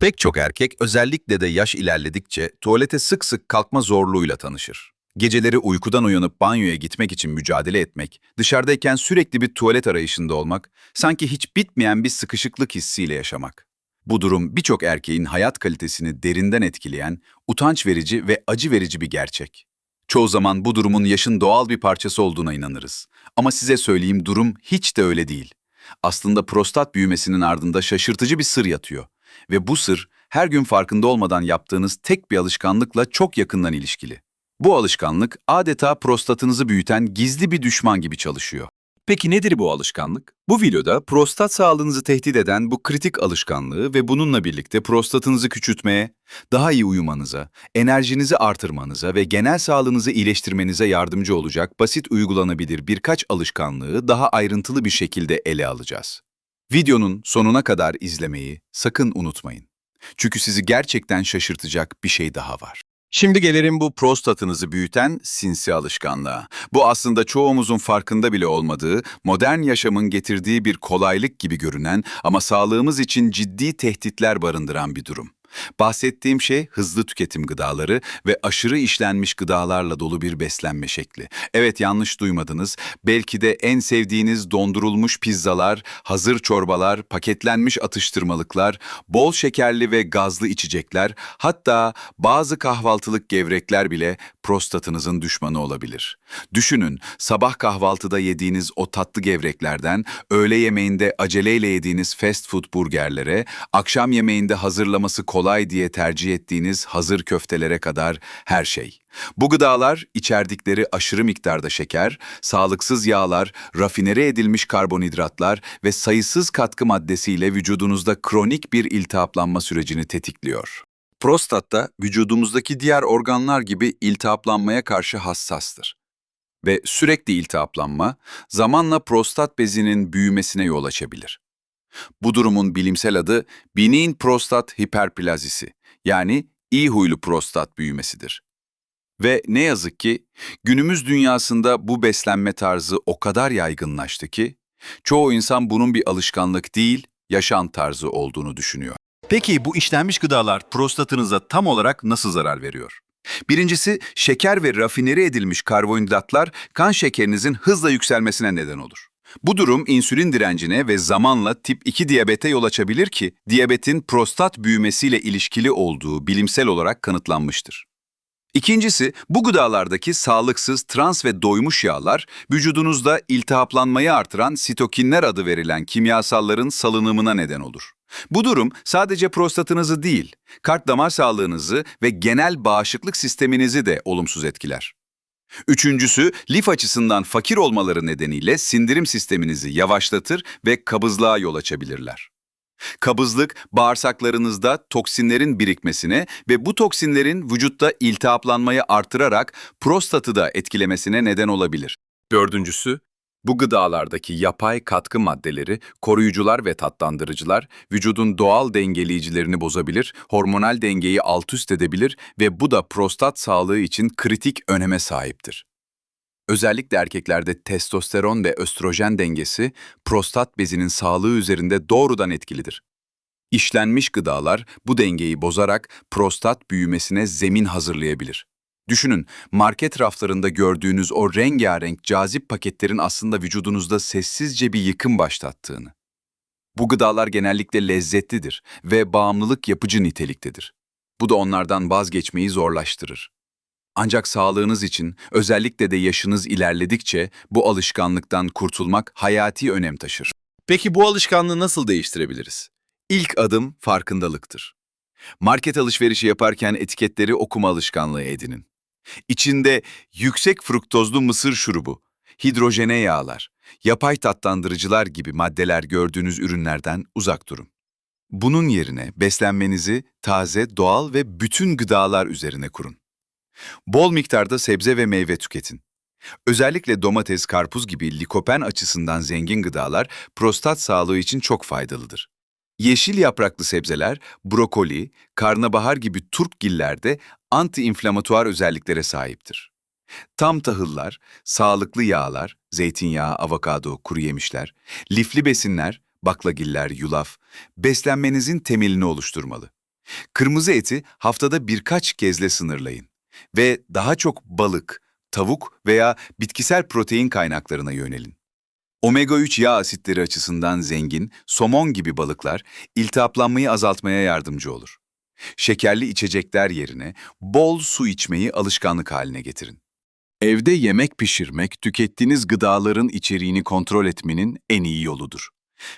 Pek çok erkek özellikle de yaş ilerledikçe tuvalete sık sık kalkma zorluğuyla tanışır. Geceleri uykudan uyanıp banyoya gitmek için mücadele etmek, dışarıdayken sürekli bir tuvalet arayışında olmak, sanki hiç bitmeyen bir sıkışıklık hissiyle yaşamak. Bu durum birçok erkeğin hayat kalitesini derinden etkileyen, utanç verici ve acı verici bir gerçek. Çoğu zaman bu durumun yaşın doğal bir parçası olduğuna inanırız. Ama size söyleyeyim durum hiç de öyle değil. Aslında prostat büyümesinin ardında şaşırtıcı bir sır yatıyor. Ve bu sır her gün farkında olmadan yaptığınız tek bir alışkanlıkla çok yakından ilişkili. Bu alışkanlık adeta prostatınızı büyüten gizli bir düşman gibi çalışıyor. Peki nedir bu alışkanlık? Bu videoda prostat sağlığınızı tehdit eden bu kritik alışkanlığı ve bununla birlikte prostatınızı küçültmeye, daha iyi uyumanıza, enerjinizi artırmanıza ve genel sağlığınızı iyileştirmenize yardımcı olacak basit uygulanabilir birkaç alışkanlığı daha ayrıntılı bir şekilde ele alacağız. Videonun sonuna kadar izlemeyi sakın unutmayın. Çünkü sizi gerçekten şaşırtacak bir şey daha var. Şimdi gelelim bu prostatınızı büyüten sinsi alışkanlığa. Bu aslında çoğumuzun farkında bile olmadığı, modern yaşamın getirdiği bir kolaylık gibi görünen ama sağlığımız için ciddi tehditler barındıran bir durum. Bahsettiğim şey hızlı tüketim gıdaları ve aşırı işlenmiş gıdalarla dolu bir beslenme şekli. Evet yanlış duymadınız. Belki de en sevdiğiniz dondurulmuş pizzalar, hazır çorbalar, paketlenmiş atıştırmalıklar, bol şekerli ve gazlı içecekler, hatta bazı kahvaltılık gevrekler bile prostatınızın düşmanı olabilir. Düşünün, sabah kahvaltıda yediğiniz o tatlı gevreklerden, öğle yemeğinde aceleyle yediğiniz fast food burgerlere, akşam yemeğinde hazırlaması kolay diye tercih ettiğiniz hazır köftelere kadar her şey. Bu gıdalar içerdikleri aşırı miktarda şeker, sağlıksız yağlar, rafinere edilmiş karbonhidratlar ve sayısız katkı maddesiyle vücudunuzda kronik bir iltihaplanma sürecini tetikliyor. Prostat da vücudumuzdaki diğer organlar gibi iltihaplanmaya karşı hassastır. Ve sürekli iltihaplanma zamanla prostat bezinin büyümesine yol açabilir. Bu durumun bilimsel adı benign prostat hiperplazisi yani iyi huylu prostat büyümesidir. Ve ne yazık ki günümüz dünyasında bu beslenme tarzı o kadar yaygınlaştı ki çoğu insan bunun bir alışkanlık değil, yaşam tarzı olduğunu düşünüyor. Peki bu işlenmiş gıdalar prostatınıza tam olarak nasıl zarar veriyor? Birincisi şeker ve rafineri edilmiş karbonhidratlar kan şekerinizin hızla yükselmesine neden olur. Bu durum insülin direncine ve zamanla tip 2 diyabete yol açabilir ki diyabetin prostat büyümesiyle ilişkili olduğu bilimsel olarak kanıtlanmıştır. İkincisi, bu gıdalardaki sağlıksız trans ve doymuş yağlar vücudunuzda iltihaplanmayı artıran sitokinler adı verilen kimyasalların salınımına neden olur. Bu durum sadece prostatınızı değil, kalp damar sağlığınızı ve genel bağışıklık sisteminizi de olumsuz etkiler. Üçüncüsü, lif açısından fakir olmaları nedeniyle sindirim sisteminizi yavaşlatır ve kabızlığa yol açabilirler. Kabızlık, bağırsaklarınızda toksinlerin birikmesine ve bu toksinlerin vücutta iltihaplanmayı artırarak prostatı da etkilemesine neden olabilir. Dördüncüsü, bu gıdalardaki yapay katkı maddeleri, koruyucular ve tatlandırıcılar vücudun doğal dengeleyicilerini bozabilir, hormonal dengeyi alt üst edebilir ve bu da prostat sağlığı için kritik öneme sahiptir. Özellikle erkeklerde testosteron ve östrojen dengesi prostat bezinin sağlığı üzerinde doğrudan etkilidir. İşlenmiş gıdalar bu dengeyi bozarak prostat büyümesine zemin hazırlayabilir. Düşünün, market raflarında gördüğünüz o rengarenk cazip paketlerin aslında vücudunuzda sessizce bir yıkım başlattığını. Bu gıdalar genellikle lezzetlidir ve bağımlılık yapıcı niteliktedir. Bu da onlardan vazgeçmeyi zorlaştırır. Ancak sağlığınız için, özellikle de yaşınız ilerledikçe bu alışkanlıktan kurtulmak hayati önem taşır. Peki bu alışkanlığı nasıl değiştirebiliriz? İlk adım farkındalıktır. Market alışverişi yaparken etiketleri okuma alışkanlığı edinin. İçinde yüksek fruktozlu mısır şurubu, hidrojene yağlar, yapay tatlandırıcılar gibi maddeler gördüğünüz ürünlerden uzak durun. Bunun yerine beslenmenizi taze, doğal ve bütün gıdalar üzerine kurun. Bol miktarda sebze ve meyve tüketin. Özellikle domates, karpuz gibi likopen açısından zengin gıdalar prostat sağlığı için çok faydalıdır. Yeşil yapraklı sebzeler, brokoli, karnabahar gibi turpgillerde anti-inflamatuar özelliklere sahiptir. Tam tahıllar, sağlıklı yağlar, zeytinyağı, avokado, kuru yemişler, lifli besinler, baklagiller, yulaf, beslenmenizin temelini oluşturmalı. Kırmızı eti haftada birkaç kezdle sınırlayın ve daha çok balık, tavuk veya bitkisel protein kaynaklarına yönelin. Omega-3 yağ asitleri açısından zengin, somon gibi balıklar iltihaplanmayı azaltmaya yardımcı olur. Şekerli içecekler yerine bol su içmeyi alışkanlık haline getirin. Evde yemek pişirmek, tükettiğiniz gıdaların içeriğini kontrol etmenin en iyi yoludur.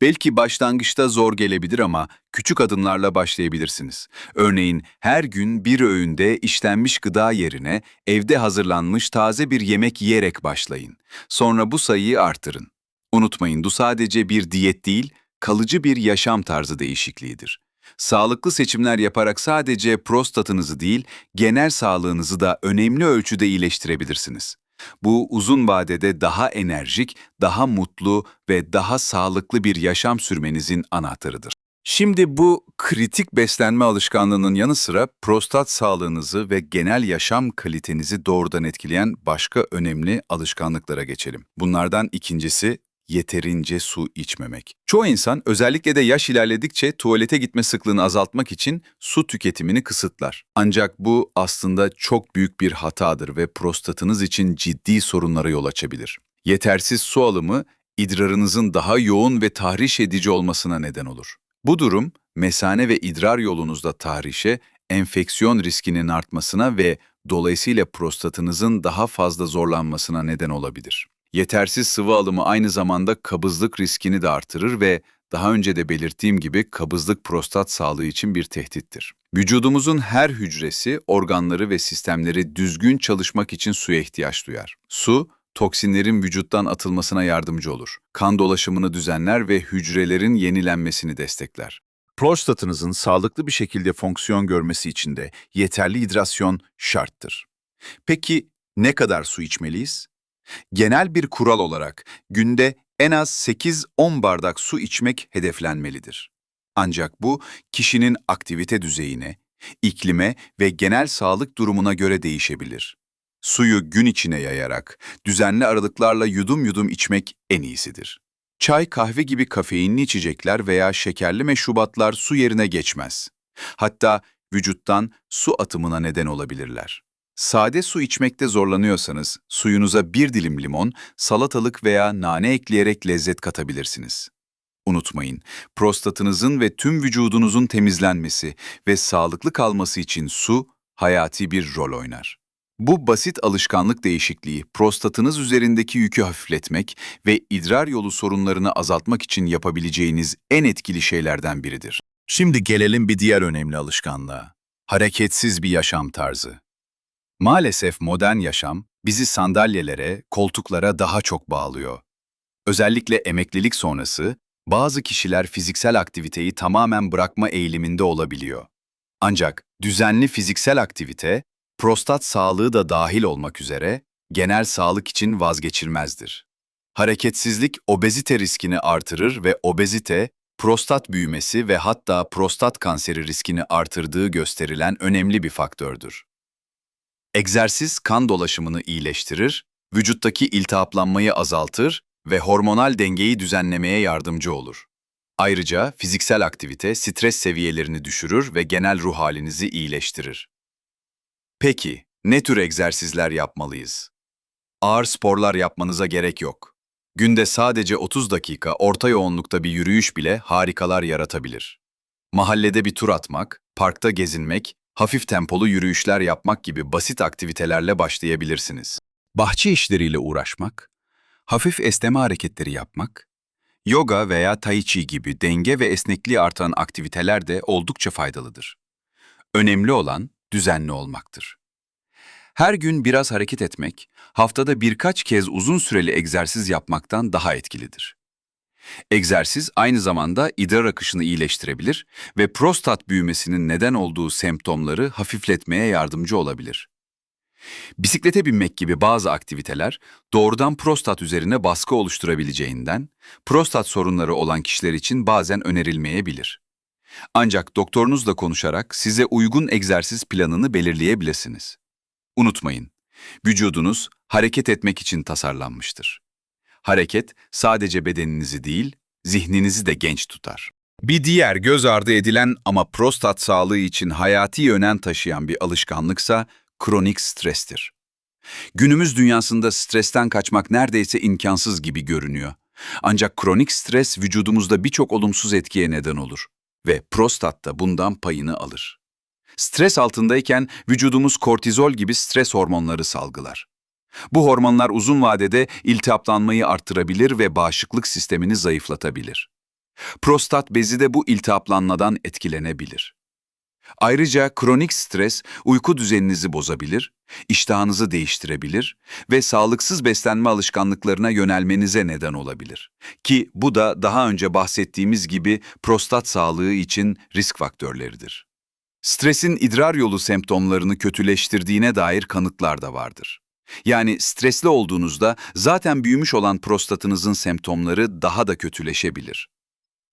Belki başlangıçta zor gelebilir ama küçük adımlarla başlayabilirsiniz. Örneğin her gün bir öğünde işlenmiş gıda yerine evde hazırlanmış taze bir yemek yiyerek başlayın. Sonra bu sayıyı artırın. Unutmayın bu sadece bir diyet değil, kalıcı bir yaşam tarzı değişikliğidir. Sağlıklı seçimler yaparak sadece prostatınızı değil, genel sağlığınızı da önemli ölçüde iyileştirebilirsiniz. Bu uzun vadede daha enerjik, daha mutlu ve daha sağlıklı bir yaşam sürmenizin anahtarıdır. Şimdi bu kritik beslenme alışkanlığının yanı sıra prostat sağlığınızı ve genel yaşam kalitenizi doğrudan etkileyen başka önemli alışkanlıklara geçelim. Bunlardan ikincisi yeterince su içmemek. Çoğu insan özellikle de yaş ilerledikçe tuvalete gitme sıklığını azaltmak için su tüketimini kısıtlar. Ancak bu aslında çok büyük bir hatadır ve prostatınız için ciddi sorunlara yol açabilir. Yetersiz su alımı idrarınızın daha yoğun ve tahriş edici olmasına neden olur. Bu durum mesane ve idrar yolunuzda tahrişe, enfeksiyon riskinin artmasına ve dolayısıyla prostatınızın daha fazla zorlanmasına neden olabilir. Yetersiz sıvı alımı aynı zamanda kabızlık riskini de artırır ve daha önce de belirttiğim gibi kabızlık prostat sağlığı için bir tehdittir. Vücudumuzun her hücresi, organları ve sistemleri düzgün çalışmak için suya ihtiyaç duyar. Su, toksinlerin vücuttan atılmasına yardımcı olur. Kan dolaşımını düzenler ve hücrelerin yenilenmesini destekler. Prostatınızın sağlıklı bir şekilde fonksiyon görmesi için de yeterli hidrasyon şarttır. Peki ne kadar su içmeliyiz? Genel bir kural olarak günde en az 8-10 bardak su içmek hedeflenmelidir. Ancak bu kişinin aktivite düzeyine, iklime ve genel sağlık durumuna göre değişebilir. Suyu gün içine yayarak, düzenli aralıklarla yudum yudum içmek en iyisidir. Çay, kahve gibi kafeinli içecekler veya şekerli meşrubatlar su yerine geçmez. Hatta vücuttan su atımına neden olabilirler. Sade su içmekte zorlanıyorsanız, suyunuza bir dilim limon, salatalık veya nane ekleyerek lezzet katabilirsiniz. Unutmayın, prostatınızın ve tüm vücudunuzun temizlenmesi ve sağlıklı kalması için su hayati bir rol oynar. Bu basit alışkanlık değişikliği prostatınız üzerindeki yükü hafifletmek ve idrar yolu sorunlarını azaltmak için yapabileceğiniz en etkili şeylerden biridir. Şimdi gelelim bir diğer önemli alışkanlığa. Hareketsiz bir yaşam tarzı. Maalesef modern yaşam bizi sandalyelere, koltuklara daha çok bağlıyor. Özellikle emeklilik sonrası bazı kişiler fiziksel aktiviteyi tamamen bırakma eğiliminde olabiliyor. Ancak düzenli fiziksel aktivite, prostat sağlığı da dahil olmak üzere genel sağlık için vazgeçilmezdir. Hareketsizlik obezite riskini artırır ve obezite, prostat büyümesi ve hatta prostat kanseri riskini artırdığı gösterilen önemli bir faktördür. Egzersiz kan dolaşımını iyileştirir, vücuttaki iltihaplanmayı azaltır ve hormonal dengeyi düzenlemeye yardımcı olur. Ayrıca fiziksel aktivite stres seviyelerini düşürür ve genel ruh halinizi iyileştirir. Peki, ne tür egzersizler yapmalıyız? Ağır sporlar yapmanıza gerek yok. Günde sadece 30 dakika orta yoğunlukta bir yürüyüş bile harikalar yaratabilir. Mahallede bir tur atmak, parkta gezinmek hafif tempolu yürüyüşler yapmak gibi basit aktivitelerle başlayabilirsiniz. Bahçe işleriyle uğraşmak, hafif esneme hareketleri yapmak, yoga veya tai chi gibi denge ve esnekliği artan aktiviteler de oldukça faydalıdır. Önemli olan düzenli olmaktır. Her gün biraz hareket etmek, haftada birkaç kez uzun süreli egzersiz yapmaktan daha etkilidir. Egzersiz aynı zamanda idrar akışını iyileştirebilir ve prostat büyümesinin neden olduğu semptomları hafifletmeye yardımcı olabilir. Bisiklete binmek gibi bazı aktiviteler doğrudan prostat üzerine baskı oluşturabileceğinden prostat sorunları olan kişiler için bazen önerilmeyebilir. Ancak doktorunuzla konuşarak size uygun egzersiz planını belirleyebilirsiniz. Unutmayın, vücudunuz hareket etmek için tasarlanmıştır. Hareket sadece bedeninizi değil, zihninizi de genç tutar. Bir diğer göz ardı edilen ama prostat sağlığı için hayati önem taşıyan bir alışkanlıksa kronik strestir. Günümüz dünyasında stresten kaçmak neredeyse imkansız gibi görünüyor. Ancak kronik stres vücudumuzda birçok olumsuz etkiye neden olur ve prostat da bundan payını alır. Stres altındayken vücudumuz kortizol gibi stres hormonları salgılar. Bu hormonlar uzun vadede iltihaplanmayı arttırabilir ve bağışıklık sistemini zayıflatabilir. Prostat bezi de bu iltihaplanmadan etkilenebilir. Ayrıca kronik stres uyku düzeninizi bozabilir, iştahınızı değiştirebilir ve sağlıksız beslenme alışkanlıklarına yönelmenize neden olabilir. Ki bu da daha önce bahsettiğimiz gibi prostat sağlığı için risk faktörleridir. Stresin idrar yolu semptomlarını kötüleştirdiğine dair kanıtlar da vardır. Yani stresli olduğunuzda zaten büyümüş olan prostatınızın semptomları daha da kötüleşebilir.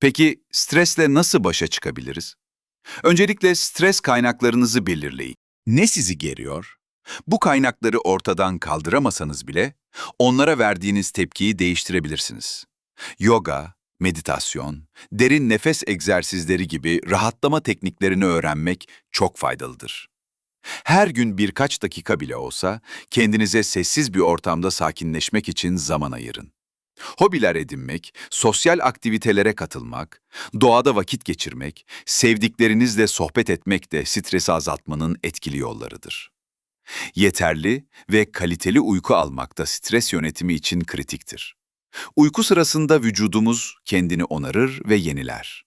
Peki stresle nasıl başa çıkabiliriz? Öncelikle stres kaynaklarınızı belirleyin. Ne sizi geriyor? Bu kaynakları ortadan kaldıramasanız bile onlara verdiğiniz tepkiyi değiştirebilirsiniz. Yoga, meditasyon, derin nefes egzersizleri gibi rahatlama tekniklerini öğrenmek çok faydalıdır. Her gün birkaç dakika bile olsa kendinize sessiz bir ortamda sakinleşmek için zaman ayırın. Hobiler edinmek, sosyal aktivitelere katılmak, doğada vakit geçirmek, sevdiklerinizle sohbet etmek de stresi azaltmanın etkili yollarıdır. Yeterli ve kaliteli uyku almak da stres yönetimi için kritiktir. Uyku sırasında vücudumuz kendini onarır ve yeniler.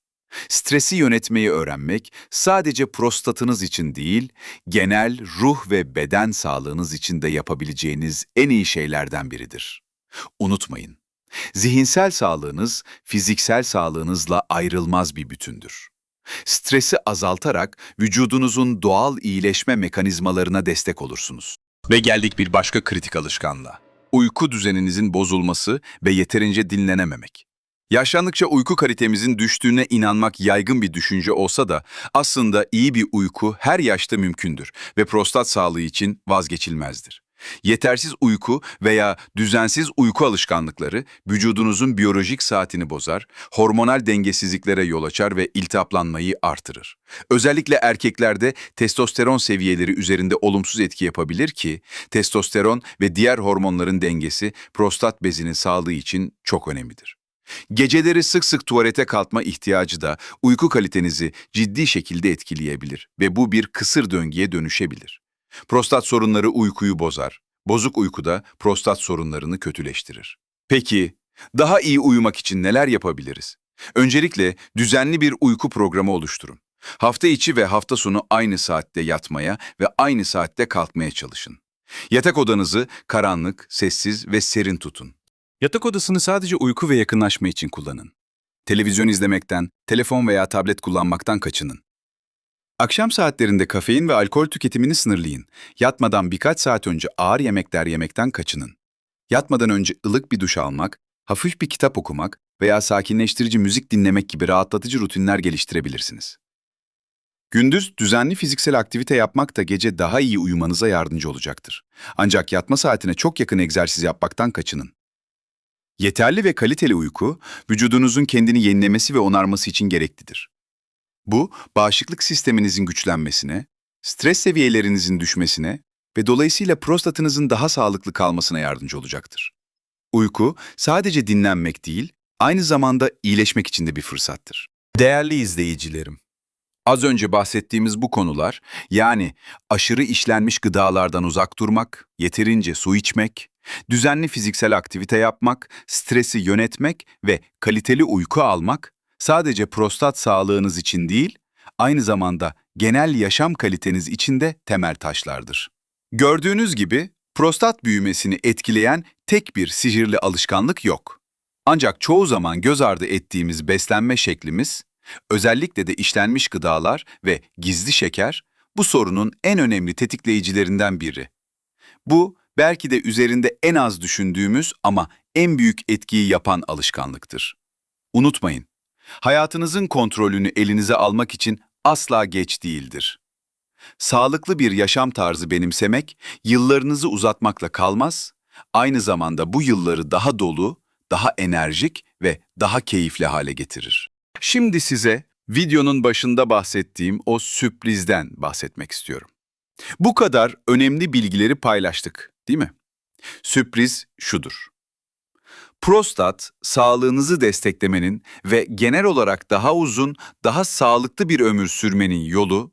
Stresi yönetmeyi öğrenmek sadece prostatınız için değil, genel ruh ve beden sağlığınız için de yapabileceğiniz en iyi şeylerden biridir. Unutmayın, zihinsel sağlığınız fiziksel sağlığınızla ayrılmaz bir bütündür. Stresi azaltarak vücudunuzun doğal iyileşme mekanizmalarına destek olursunuz. Ve geldik bir başka kritik alışkanlığa. Uyku düzeninizin bozulması ve yeterince dinlenememek. Yaşlandıkça uyku kalitemizin düştüğüne inanmak yaygın bir düşünce olsa da aslında iyi bir uyku her yaşta mümkündür ve prostat sağlığı için vazgeçilmezdir. Yetersiz uyku veya düzensiz uyku alışkanlıkları vücudunuzun biyolojik saatini bozar, hormonal dengesizliklere yol açar ve iltihaplanmayı artırır. Özellikle erkeklerde testosteron seviyeleri üzerinde olumsuz etki yapabilir ki testosteron ve diğer hormonların dengesi prostat bezinin sağlığı için çok önemlidir. Geceleri sık sık tuvalete kalkma ihtiyacı da uyku kalitenizi ciddi şekilde etkileyebilir ve bu bir kısır döngüye dönüşebilir. Prostat sorunları uykuyu bozar. Bozuk uykuda prostat sorunlarını kötüleştirir. Peki, daha iyi uyumak için neler yapabiliriz? Öncelikle düzenli bir uyku programı oluşturun. Hafta içi ve hafta sonu aynı saatte yatmaya ve aynı saatte kalkmaya çalışın. Yatak odanızı karanlık, sessiz ve serin tutun. Yatak odasını sadece uyku ve yakınlaşma için kullanın. Televizyon izlemekten, telefon veya tablet kullanmaktan kaçının. Akşam saatlerinde kafein ve alkol tüketimini sınırlayın. Yatmadan birkaç saat önce ağır yemekler yemekten kaçının. Yatmadan önce ılık bir duş almak, hafif bir kitap okumak veya sakinleştirici müzik dinlemek gibi rahatlatıcı rutinler geliştirebilirsiniz. Gündüz düzenli fiziksel aktivite yapmak da gece daha iyi uyumanıza yardımcı olacaktır. Ancak yatma saatine çok yakın egzersiz yapmaktan kaçının. Yeterli ve kaliteli uyku, vücudunuzun kendini yenilemesi ve onarması için gereklidir. Bu, bağışıklık sisteminizin güçlenmesine, stres seviyelerinizin düşmesine ve dolayısıyla prostatınızın daha sağlıklı kalmasına yardımcı olacaktır. Uyku, sadece dinlenmek değil, aynı zamanda iyileşmek için de bir fırsattır. Değerli izleyicilerim, az önce bahsettiğimiz bu konular, yani aşırı işlenmiş gıdalardan uzak durmak, yeterince su içmek, düzenli fiziksel aktivite yapmak, stresi yönetmek ve kaliteli uyku almak, sadece prostat sağlığınız için değil, aynı zamanda genel yaşam kaliteniz için de temel taşlardır. Gördüğünüz gibi prostat büyümesini etkileyen tek bir sihirli alışkanlık yok. Ancak çoğu zaman göz ardı ettiğimiz beslenme şeklimiz, özellikle de işlenmiş gıdalar ve gizli şeker bu sorunun en önemli tetikleyicilerinden biri. Bu belki de üzerinde en az düşündüğümüz ama en büyük etkiyi yapan alışkanlıktır. Unutmayın, hayatınızın kontrolünü elinize almak için asla geç değildir. Sağlıklı bir yaşam tarzı benimsemek, yıllarınızı uzatmakla kalmaz, aynı zamanda bu yılları daha dolu, daha enerjik ve daha keyifli hale getirir. Şimdi size videonun başında bahsettiğim o sürprizden bahsetmek istiyorum. Bu kadar önemli bilgileri paylaştık, değil mi? Sürpriz şudur. Prostat, sağlığınızı desteklemenin ve genel olarak daha uzun, daha sağlıklı bir ömür sürmenin yolu,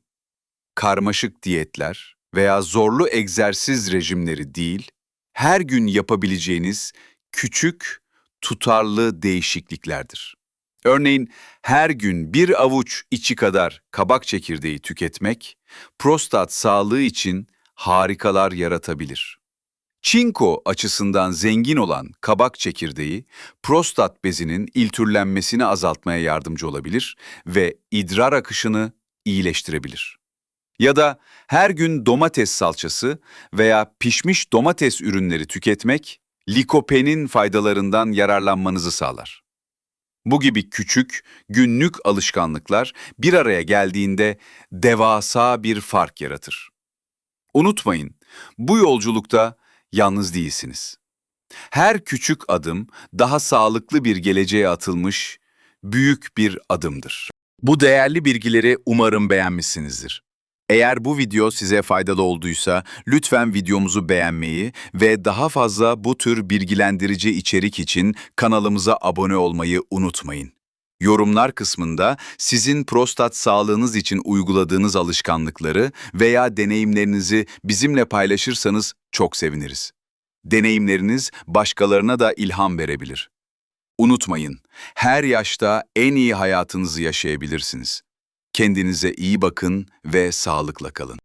karmaşık diyetler veya zorlu egzersiz rejimleri değil, her gün yapabileceğiniz küçük, tutarlı değişikliklerdir. Örneğin her gün bir avuç içi kadar kabak çekirdeği tüketmek, prostat sağlığı için harikalar yaratabilir. Çinko açısından zengin olan kabak çekirdeği, prostat bezinin iltürlenmesini azaltmaya yardımcı olabilir ve idrar akışını iyileştirebilir. Ya da her gün domates salçası veya pişmiş domates ürünleri tüketmek, likopenin faydalarından yararlanmanızı sağlar. Bu gibi küçük, günlük alışkanlıklar bir araya geldiğinde devasa bir fark yaratır. Unutmayın, bu yolculukta yalnız değilsiniz. Her küçük adım daha sağlıklı bir geleceğe atılmış büyük bir adımdır. Bu değerli bilgileri umarım beğenmişsinizdir. Eğer bu video size faydalı olduysa lütfen videomuzu beğenmeyi ve daha fazla bu tür bilgilendirici içerik için kanalımıza abone olmayı unutmayın. Yorumlar kısmında sizin prostat sağlığınız için uyguladığınız alışkanlıkları veya deneyimlerinizi bizimle paylaşırsanız çok seviniriz. Deneyimleriniz başkalarına da ilham verebilir. Unutmayın, her yaşta en iyi hayatınızı yaşayabilirsiniz. Kendinize iyi bakın ve sağlıkla kalın.